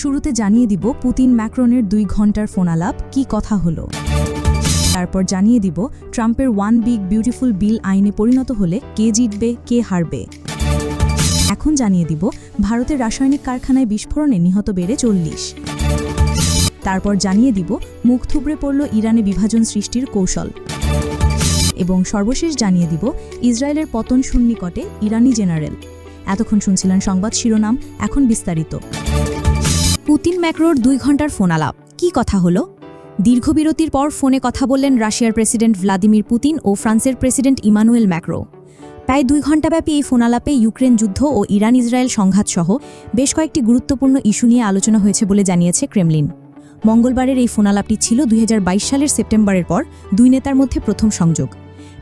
শুরুতে জানিয়ে দিব পুতিন ম্যাক্রনের দুই ঘণ্টার ফোনালাপ, কি কথা হলো। তারপর জানিয়ে দিব ট্রাম্পের ওয়ান বিগ বিউটিফুল বিল আইনে পরিণত হলে কে জিতবে, কে হারবে। এখন জানিয়ে দিব ভারতের রাসায়নিক কারখানায় বিস্ফোরণে নিহত বেড়ে চল্লিশ। তারপর জানিয়ে দিব মুখ থুবড়ে পড়ল ইরানে বিভাজন সৃষ্টির কৌশল। এবং সর্বশেষ জানিয়ে দিব ইসরায়েলের পতন সুন্নিকটে ইরানি জেনারেল। এতক্ষণ শুনছিলেন সংবাদ শিরোনাম, এখন বিস্তারিত। পুতিন ম্যাক্রোর দুই ঘণ্টার ফোনালাপ কি কথা হলো? দীর্ঘ বিরতির পর ফোনে কথা বললেন রাশিয়ার প্রেসিডেন্ট ভ্লাদিমির পুতিন ও ফ্রান্সের প্রেসিডেন্ট ইমানুয়েল ম্যাক্রো। প্রায় দুই ঘণ্টাব্যাপী এই ফোনালাপে ইউক্রেন যুদ্ধ ও ইরান ইসরায়েল সংঘাতসহ বেশ কয়েকটি গুরুত্বপূর্ণ ইস্যু নিয়ে আলোচনা হয়েছে বলে জানিয়েছে ক্রেমলিন। মঙ্গলবারের এই ফোনালাপটি ছিল দুই হাজার বাইশ সালের সেপ্টেম্বরের পর দুই নেতার মধ্যে প্রথম সংযোগ।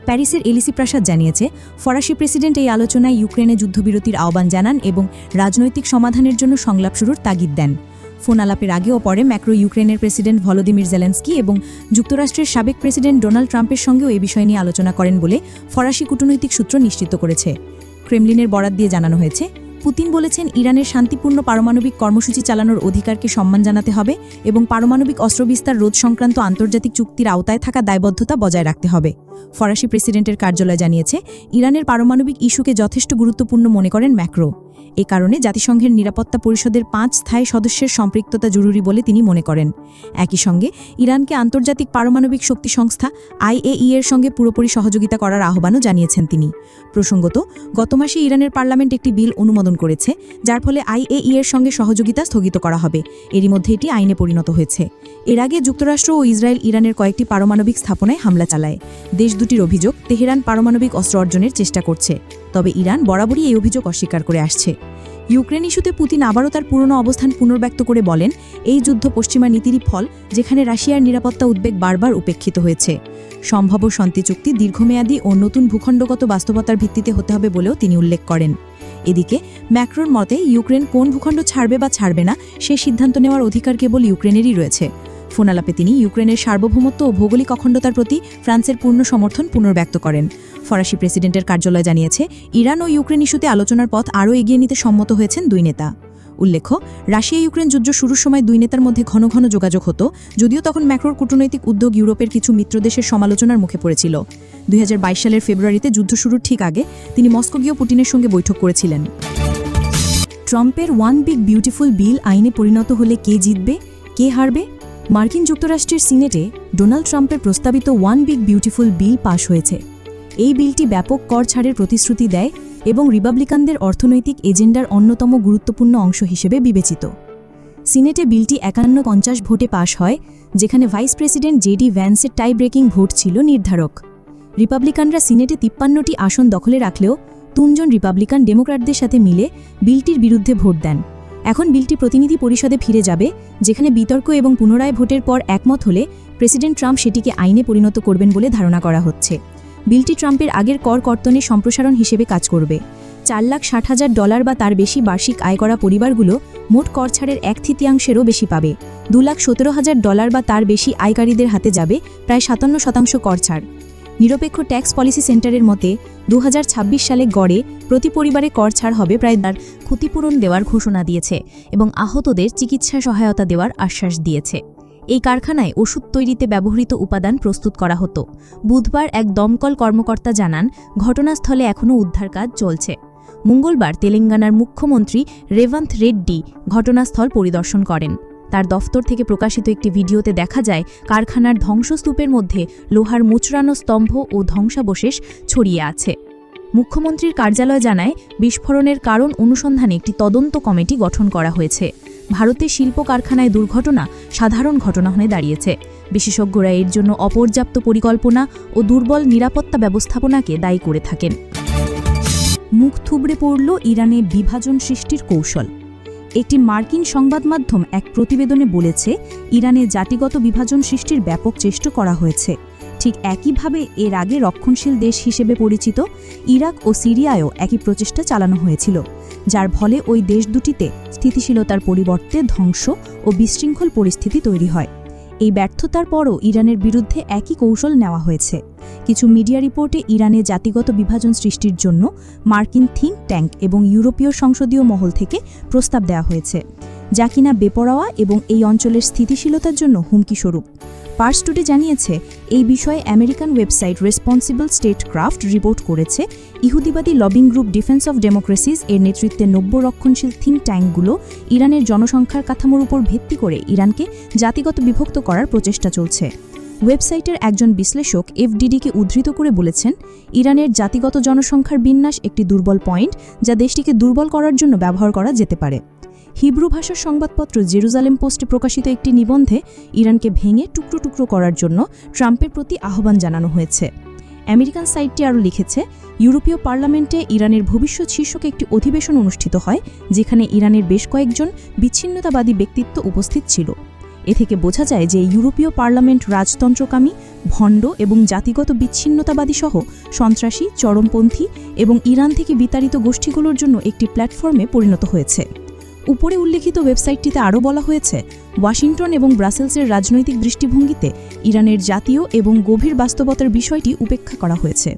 প্যারিসের এলিসি প্রাসাদ জানিয়েছে, ফরাসি প্রেসিডেন্ট এই আলোচনায় ইউক্রেনে যুদ্ধবিরতির আহ্বান জানান এবং রাজনৈতিক সমাধানের জন্য সংলাপ শুরুর তাগিদ দেন। ফোন আলাপের আগে ও পরে ম্যাক্রো ইউক্রেনের প্রেসিডেন্ট ভলোদিমির জেলেন্সকি এবং যুক্তরাষ্ট্রের সাবেক প্রেসিডেন্ট ডোনাল্ড ট্রাম্পের সঙ্গেও এই বিষয় নিয়ে আলোচনা করেন বলে ফরাসি কূটনৈতিক সূত্র নিশ্চিত করেছে। ক্রেমলিনের বরাত দিয়ে জানানো হয়েছে, পুতিন বলেছেন ইরানের শান্তিপূর্ণ পারমাণবিক কর্মসূচি চালানোর অধিকারকে সম্মান জানাতে হবে এবং পারমাণবিক অস্ত্রবিস্তার রোধ সংক্রান্ত আন্তর্জাতিক চুক্তির আওতায় থাকা দায়বদ্ধতা বজায় রাখতে হবে। ফরাসি প্রেসিডেন্টের কার্যালয় জানিয়েছে, ইরানের পারমাণবিক ইস্যুকে যথেষ্ট গুরুত্বপূর্ণ মনে করেন ম্যাক্রো। এ কারণে জাতিসংঘের নিরাপত্তা পরিষদের পাঁচ স্থায়ী সদস্যের সম্পৃক্ততা জরুরি বলে তিনি মনে করেন। একই সঙ্গে, ইরানকে আন্তর্জাতিক পারমাণবিক শক্তি সংস্থা আইএই এর সঙ্গে পুরোপুরি সহযোগিতা করার আহ্বানও জানিয়েছেন তিনি। প্রসঙ্গত, গত মাসে ইরানের পার্লামেন্ট একটি বিল অনুমোদন করেছে, যার ফলে আইএই এর সঙ্গে সহযোগিতা স্থগিত করা হবে। এরই মধ্যে এটি আইনে পরিণত হয়েছে। এর আগে যুক্তরাষ্ট্র ও ইসরায়েল ইরানের কয়েকটি পারমাণবিক স্থাপনায় হামলা চালায়। দেশ দুটির অভিযোগ, তেহরান পারমাণবিক অস্ত্র অর্জনের চেষ্টা করছে। তবে ইরান বরাবরই এই অভিযোগ অস্বীকার করে আসছে। ইউক্রেন ইস্যুতে পুতিন আবারও তার পুরনো অবস্থান পুনর্ব্যক্ত করে বলেন, এই যুদ্ধ পশ্চিমা নীতিরই ফল, যেখানে রাশিয়ার নিরাপত্তা উদ্বেগ বারবার উপেক্ষিত হয়েছে। সম্ভাব্য শান্তি চুক্তি দীর্ঘমেয়াদী ও নতুন ভূখণ্ডগত বাস্তবতার ভিত্তিতে হতে হবে বলেও তিনি উল্লেখ করেন। এদিকে, ম্যাক্রোর মতে, ইউক্রেন কোন ভূখণ্ড ছাড়বে বা ছাড়বে না, সে সিদ্ধান্ত নেওয়ার অধিকার কেবল ইউক্রেনেরই রয়েছে। ফোনালাপে তিনি ইউক্রেনের সার্বভৌমত্ব ও ভৌগোলিক অখণ্ডতার প্রতি ফ্রান্সের পূর্ণ সমর্থন পুনর্ব্যক্ত করেন। ফরাসি প্রেসিডেন্টের কার্যালয় জানিয়েছে, ইরান ও ইউক্রেন ইস্যুতে আলোচনার পথ আরও এগিয়ে নিতে সম্মত হয়েছেন দুই নেতা। উল্লেখ্য, রাশিয়া ইউক্রেন যুদ্ধ শুরুর সময় দুই নেতার মধ্যে ঘন ঘন যোগাযোগ হতো, যদিও তখন ম্যাক্রোর কূটনৈতিক উদ্যোগ ইউরোপের কিছু মিত্রদেশের সমালোচনার মুখে পড়েছিল। দুই হাজার বাইশ সালের ফেব্রুয়ারিতে যুদ্ধ শুরুর ঠিক আগে তিনি মস্কো গিয়েও পুটিনের সঙ্গে বৈঠক করেছিলেন। ট্রাম্পের ওয়ান বিগ বিউটিফুল বিল আইনে পরিণত হলে কে জিতবে, কে হারবে? মার্কিন যুক্তরাষ্ট্রের সিনেটে ডোনাল্ড ট্রাম্পের প্রস্তাবিত one big beautiful bill pass হয়েছে। এই বিলটি ব্যাপক কর ছাড়ের প্রতিশ্রুতি দেয় এবং রিপাবলিকানদের অর্থনৈতিক এজেন্ডার অন্যতম গুরুত্বপূর্ণ অংশ হিসেবে বিবেচিত। সিনেটে বিলটি একান্ন পঞ্চাশ ভোটে পাশ হয়, যেখানে ভাইস প্রেসিডেন্ট জেডি ভ্যান্সের টাই ব্রেকিং ভোট ছিল নির্ধারক। রিপাবলিকানরা সিনেটে তিপ্পান্নটি আসন দখলে রাখলেও, তিনজন রিপাবলিকান ডেমোক্র্যাটদের সাথে মিলে বিলটির বিরুদ্ধে ভোট দেন। এখন বিলটি প্রতিনিধি পরিষদে ফিরে যাবে, যেখানে বিতর্ক এবং পুনরায় ভোটের পর একমত হলে প্রেসিডেন্ট ট্রাম্প সেটিকে আইনে পরিণত করবেন বলে ধারণা করা হচ্ছে। বিলটি ট্রাম্পের আগের কর কর্তনে সম্প্রসারণ হিসেবে কাজ করবে। চার লাখ ষাট হাজার ডলার বা তার বেশি বার্ষিক আয় করা পরিবারগুলো মোট কর ছাড়ের এক তৃতীয়াংশেরও বেশি পাবে। দু লাখ সতেরো হাজার ডলার বা তার বেশি আয়কারীদের হাতে যাবে প্রায় সাতান্ন শতাংশ কর ছাড়। নিরপেক্ষ ট্যাক্স পলিসি সেন্টারের মতে দু হাজার ছাব্বিশ সালে গড়ে প্রতি পরিবারে কর ছাড় হবে প্রায় তার ক্ষতিপূরণ দেওয়ার ঘোষণা দিয়েছে এবং আহতদের চিকিৎসা সহায়তা দেওয়ার আশ্বাস দিয়েছে। এই কারখানায় ওষুধ তৈরিতে ব্যবহৃত উপাদান প্রস্তুত করা হতো। বুধবার এক দমকল কর্মকর্তা জানান, ঘটনাস্থলে এখনও উদ্ধার কাজ চলছে। মঙ্গলবার তেলেঙ্গানার মুখ্যমন্ত্রী রেভান্ত রেড্ডি ঘটনাস্থল পরিদর্শন করেন। তার দফতর থেকে প্রকাশিত একটি ভিডিওতে দেখা যায়, কারখানার ধ্বংসস্তূপের মধ্যে লোহার মুচড়ানো স্তম্ভ ও ধ্বংসাবশেষ ছড়িয়ে আছে। মুখ্যমন্ত্রীর কার্যালয় জানায়, বিস্ফোরণের কারণ অনুসন্ধানে একটি তদন্ত কমিটি গঠন করা হয়েছে। ভারতের শিল্প কারখানায় দুর্ঘটনা সাধারণ ঘটনা হয়ে দাঁড়িয়েছে। বিশেষজ্ঞরা এর জন্য অপর্যাপ্ত পরিকল্পনা ও দুর্বল নিরাপত্তা ব্যবস্থাপনাকে দায়ী করে থাকেন। মুখ থুবড়ে পড়ল ইরানে বিভাজন সৃষ্টির কৌশল। একটি মার্কিন সংবাদ মাধ্যম এক প্রতিবেদনে বলেছে, ইরানে জাতিগত বিভাজন সৃষ্টির ব্যাপক চেষ্টা করা হয়েছে। ঠিক একইভাবে এর আগে রক্ষণশীল দেশ হিসেবে পরিচিত ইরাক ও সিরিয়ায়ও একই প্রচেষ্টা চালানো হয়েছিল, যার ফলে ওই দেশ দুটিতে স্থিতিশীলতার পরিবর্তে ধ্বংস ও বিশৃঙ্খল পরিস্থিতি তৈরি হয়। এই ব্যর্থতার পরও ইরানের বিরুদ্ধে একই কৌশল নেওয়া হয়েছে। কিছু মিডিয়া রিপোর্টে ইরানে জাতিগত বিভাজন সৃষ্টির জন্য মার্কিন থিঙ্ক ট্যাঙ্ক এবং ইউরোপীয় সংসদীয় মহল থেকে প্রস্তাব দেওয়া হয়েছে, যা কিনা বেপরোয়া এবং এই অঞ্চলের স্থিতিশীলতার জন্য হুমকিস্বরূপ। পার্স টুডে জানিয়েছে, এই বিষয়ে American website responsible statecraft report করেছে, ইহুদিবাদী lobbying group defense of democracies এর নেতৃত্বে নব্য রক্ষণশীল থিঙ্ক ট্যাঙ্কগুলো ইরানের জনসংখ্যার কাঠামোর উপর ভিত্তি করে ইরানকে জাতিগত বিভক্ত করার প্রচেষ্টা চলছে। ওয়েবসাইটের একজন বিশ্লেষক এফডিডিকে উদ্ধৃত করে বলেছেন, ইরানের জাতিগত জনসংখ্যার বিন্যাস একটি দুর্বল পয়েন্ট যা দেশটিকে দুর্বল করার জন্য ব্যবহার করা যেতে পারে। হিব্রু ভাষার সংবাদপত্র জেরুজালেম পোস্টে প্রকাশিত একটি নিবন্ধে ইরানকে ভেঙে টুকরো টুকরো করার জন্য ট্রাম্পের প্রতি আহ্বান জানানো হয়েছে। আমেরিকান সাইটটি আরও লিখেছে, ইউরোপীয় পার্লামেন্টে ইরানের ভবিষ্যৎ শীর্ষক একটি অধিবেশন অনুষ্ঠিত হয়, যেখানে ইরানের বেশ কয়েকজন বিচ্ছিন্নতাবাদী ব্যক্তিত্ব উপস্থিত ছিল। এ থেকে বোঝা যায় যে ইউরোপীয় পার্লামেন্ট রাজতন্ত্রকামী, ভণ্ড এবং জাতিগত বিচ্ছিন্নতাবাদী সহ সন্ত্রাসী, চরমপন্থী এবং ইরান থেকে বিতাড়িত গোষ্ঠীগুলোর জন্য একটি প্ল্যাটফর্মে পরিণত হয়েছে। উপরে উল্লেখিত ওয়েবসাইটটিতে আরও বলা হয়েছে, ওয়াশিংটন এবং ব্রাসেলসের রাজনৈতিক দৃষ্টিভঙ্গিতে ইরানের জাতীয় এবং গভীর বাস্তবতার বিষয়টি উপেক্ষা করা হয়েছে।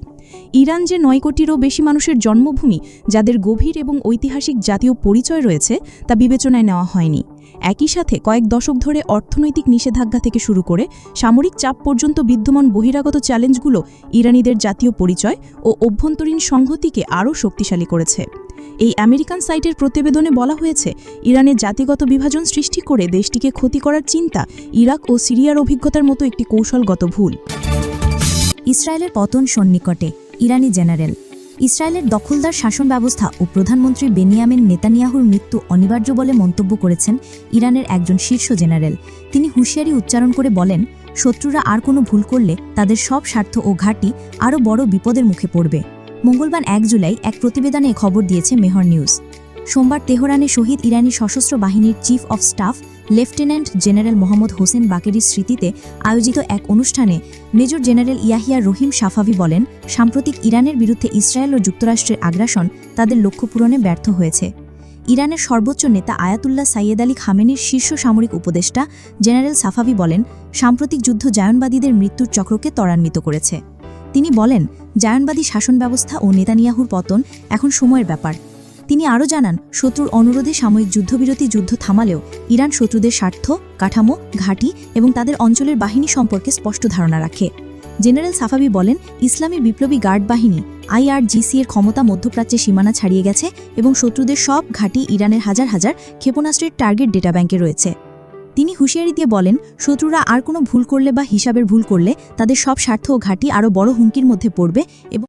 ইরান যে নয় কোটিরও বেশি মানুষের জন্মভূমি, যাদের গভীর এবং ঐতিহাসিক জাতীয় পরিচয় রয়েছে, তা বিবেচনায় নেওয়া হয়নি। একই সাথে কয়েক দশক ধরে অর্থনৈতিক নিষেধাজ্ঞা থেকে শুরু করে সামরিক চাপ পর্যন্ত বিদ্যমান বহিরাগত চ্যালেঞ্জগুলো ইরানিদের জাতীয় পরিচয় ও অভ্যন্তরীণ সংহতিকে আরও শক্তিশালী করেছে। এই আমেরিকান সাইটের প্রতিবেদনে বলা হয়েছে, ইরানের জাতিগত বিভাজন সৃষ্টি করে দেশটিকে ক্ষতি করার চিন্তা ইরাক ও সিরিয়ার অভিজ্ঞতার মতো একটি কৌশলগত ভুল। ইসরায়েলের পতন সন্নিকটে। ইরানি জেনারেল। ইসরায়েলের দখলদার শাসন ব্যবস্থা ও প্রধানমন্ত্রী বেনিয়ামিন নেতানিয়াহুর মৃত্যু অনিবার্য বলে মন্তব্য করেছেন ইরানের একজন শীর্ষ জেনারেল। তিনি হুঁশিয়ারি উচ্চারণ করে বলেন, শত্রুরা আর কোনো ভুল করলে তাদের সব স্বার্থ ও ঘাঁটি আরও বড় বিপদের মুখে পড়বে। মঙ্গলবার এক জুলাই এক প্রতিবেদনে খবর দিয়েছে মেহর নিউজ। সোমবার তেহরানে শহীদ ইরানি সশস্ত্র বাহিনীর chief of staff lieutenant general Mohammad Hossein বাকেরির স্মৃতিতে আয়োজিত এক অনুষ্ঠানে major general Yahya Rahim Safavi বলেন, সাম্প্রতিক ইরানের বিরুদ্ধে ইসরায়েল ও যুক্তরাষ্ট্রের আগ্রাসন তাদের লক্ষ্য পূরণে ব্যর্থ হয়েছে। ইরানের সর্বোচ্চ নেতা আয়াতুল্লাহ সাইয়েদ আলী খামেনির শীর্ষ সামরিক উপদেষ্টা জেনারেল সাফাভি বলেন, সাম্প্রতিক যুদ্ধ জায়নবাদীদের মৃত্যুর চক্রকে ত্বরান্বিত করেছে। তিনি বলেন, জায়নবাদী শাসন ব্যবস্থা ও নেতানিয়াহুর পতন এখন সময়ের ব্যাপার। তিনি আরও জানান, শত্রুর অনুরোধে সাময়িক যুদ্ধবিরতি যুদ্ধ থামালেও ইরান শত্রুদের স্বার্থ, কাঠামো, ঘাঁটি এবং তাদের অঞ্চলের বাহিনী সম্পর্কে স্পষ্ট ধারণা রাখে। জেনারেল সাফাবি বলেন, ইসলামী বিপ্লবী গার্ড বাহিনী, আইআরজিসি এর ক্ষমতা মধ্যপ্রাচ্যে সীমানা ছাড়িয়ে গেছে এবং শত্রুদের সব ঘাঁটি ইরানের হাজার হাজার ক্ষেপণাস্ত্রের টার্গেট ডেটা ব্যাংকে রয়েছে। তিনি হুঁশিয়ারি দিয়ে বলেন, শত্রুরা আর কোনো ভুল করলে বা হিসাবের ভুল করলে তাদের সব স্বার্থ ও ঘাঁটি আরও বড় হুমকির মধ্যে পড়বে এবং